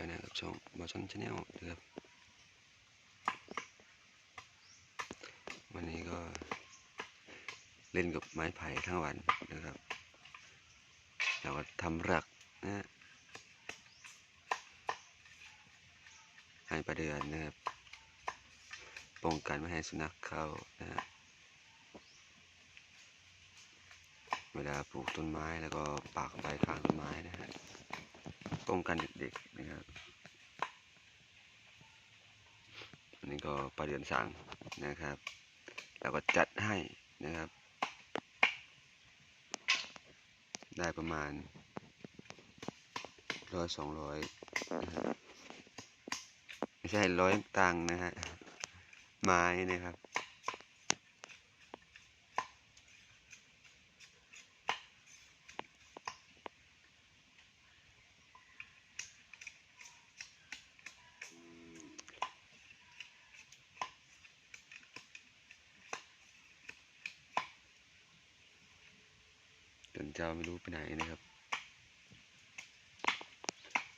แล้วนะครับช่องบอชันชาแนลนะครับวันนี้ก็เล่นกับไม้ไผ่ทั้งวันนะครับแล้วก็ทำรักนะฮะให้ประเดือนนะครับป้องกันไม่ให้สุนัขเข้านะฮะเวลาปลูกต้นไม้แล้วก็ปักใบข้างต้นไม้นะฮะ ป้องกันเด็กๆนะครับอันนี้ก็ประเดือนสั่งนะครับ แล้วก็จัดให้นะครับ ได้ประมาณร้อยสองร้อยไม่ใช่ร้อยตังค์นะฮะไม้นะครับ จนเจ้าไม่รู้ไปไหนนะครับ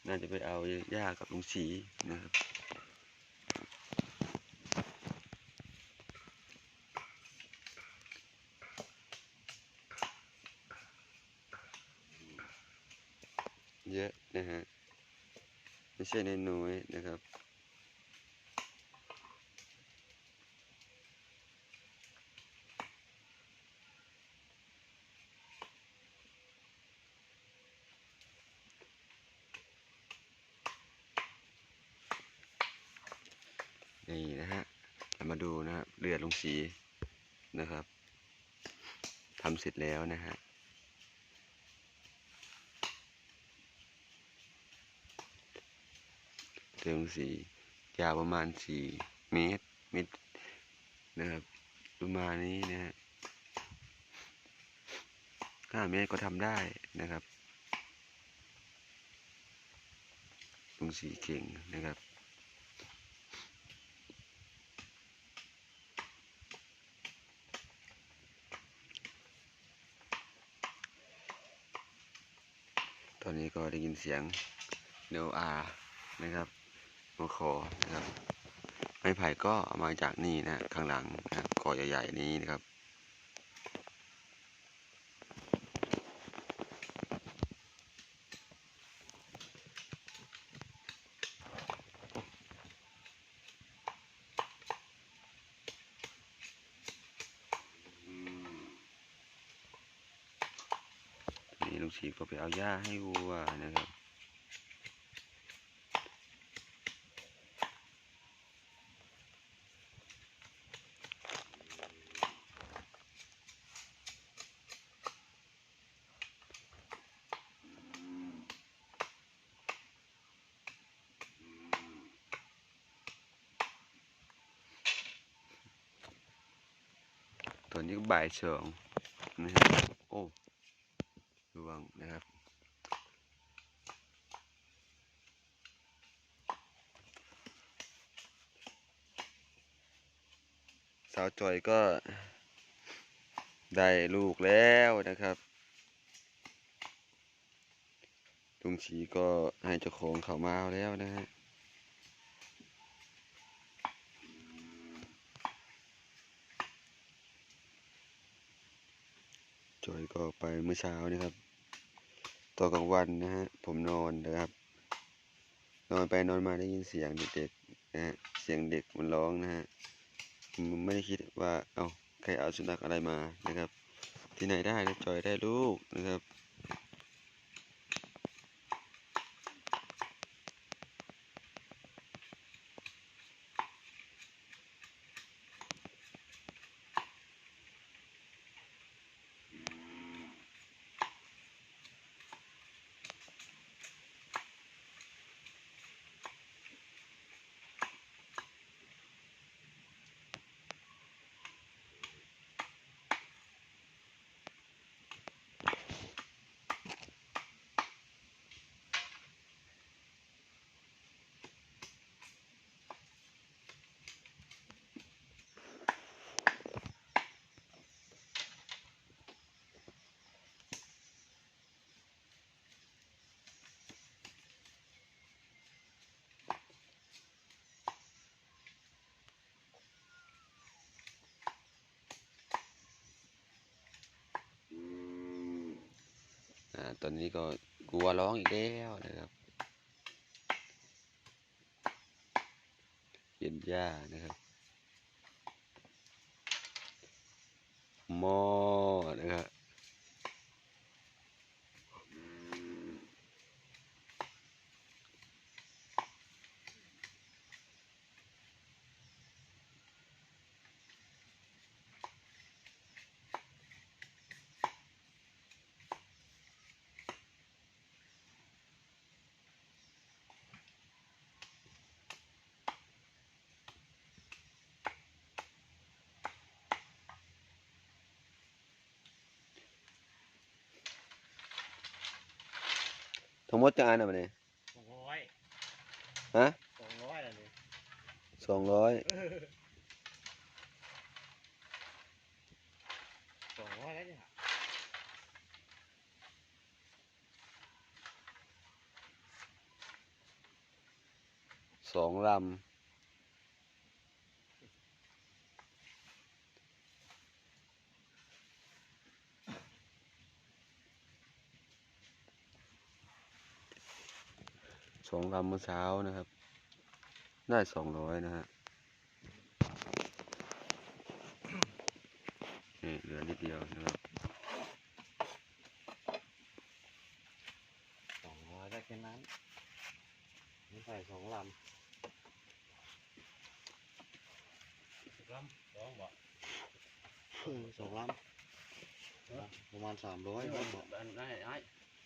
น่าจะไปเอาหญ้ากับลุงสีนะครับเยอะนะฮะ ไม่ใช่น้อยๆนะครับ นี่นะฮะเรามาดูนะครับเรือลงสีนะครับทำเสร็จแล้วนะฮะเรือลงสียาวประมาณสี่เมตรเมตรนะครับประมาณนี้นะฮะห้าเมตรก็ทำได้นะครับลุงสีเก่งนะครับ ตอนนี้ ก็ได้ยินเสียงเนวอานะครับมาขอนะครับไม้ไผ่ก็เอามาจากนี่นะข้างหลังนะครับกอใหญ่ๆนี้นะครับ นี่ลุงศรีก็ไปเอาหญ้าให้วัวนะครับตอนนี้ก็บ่ วงนะครับ สาวจอยก็ได้ลูกแล้วนะครับลุงชีก็ให้เจ้าของเขามาเอาแล้วนะฮะจอยก็ไปเมื่อเช้านะครับ ตอนกลางวันนะฮะผมนอนนะครับ นอนไปนอนมาได้ยินเสียงเด็กๆนะฮะเสียงเด็กมันร้องนะฮะผมไม่ได้คิดว่าเอา้าใครเอาสุนัขอะไรมานะครับ ที่ไหนได้นะจอยได้ลูกนะครับ ตอนนี้ก็กลัวร้องอีกแล้วนะครับ เย็นย่านะครับหม้อนะครับ ทั้งหมดจะอ่านอะไรเนี่ยสองร้อยฮะสองร้อยอะไรสองร้อยสองร้อยแล้วเนี่ยสองลำ สองลำเมื่อเช้านะครับ ได้สองร้อยนะฮะนี่เหลือนิดเดียวนะครับสองร้อยได้แค่นั้นนี่ใส่สองลำลำสองบ่สองลำประมาณสามร้อยครับอันนั้นไอ้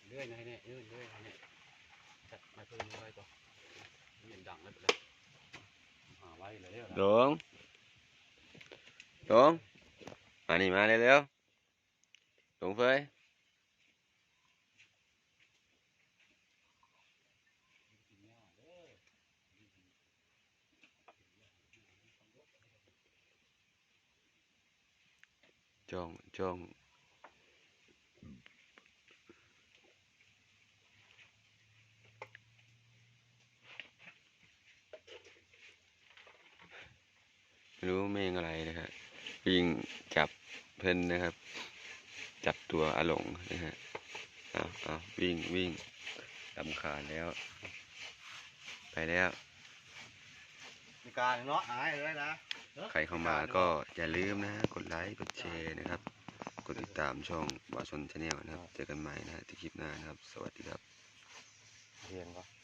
เลื่อยนะเนี่ยเลื่อยเลื่อยนะเนี่ยจัดมาเพิ่มไว้ก่อนเห็นดังแล้วไปเลย หาไว้เลยเด้อห หลงมานี่มาเร็วๆหลงเฟยจ้องจ้องไม่รู้เมงอะไรนะครับวิ่งจับเพิ่นนะครับ จับตัวอาหลงนะฮะเอาเอาวิ่งวิ่งลำคาญแล้ว ไปแล้วมีการเนาะหายเลยนะใครเข้ามาก็อย่าลืมนะฮะกดไลค์กดแชร์นะครับ กดติดตามช่องบาชนชาแนลนะครับ เจอกันใหม่นะฮะที่คลิปหน้านะครับ สวัสดีครับเรียนก่อน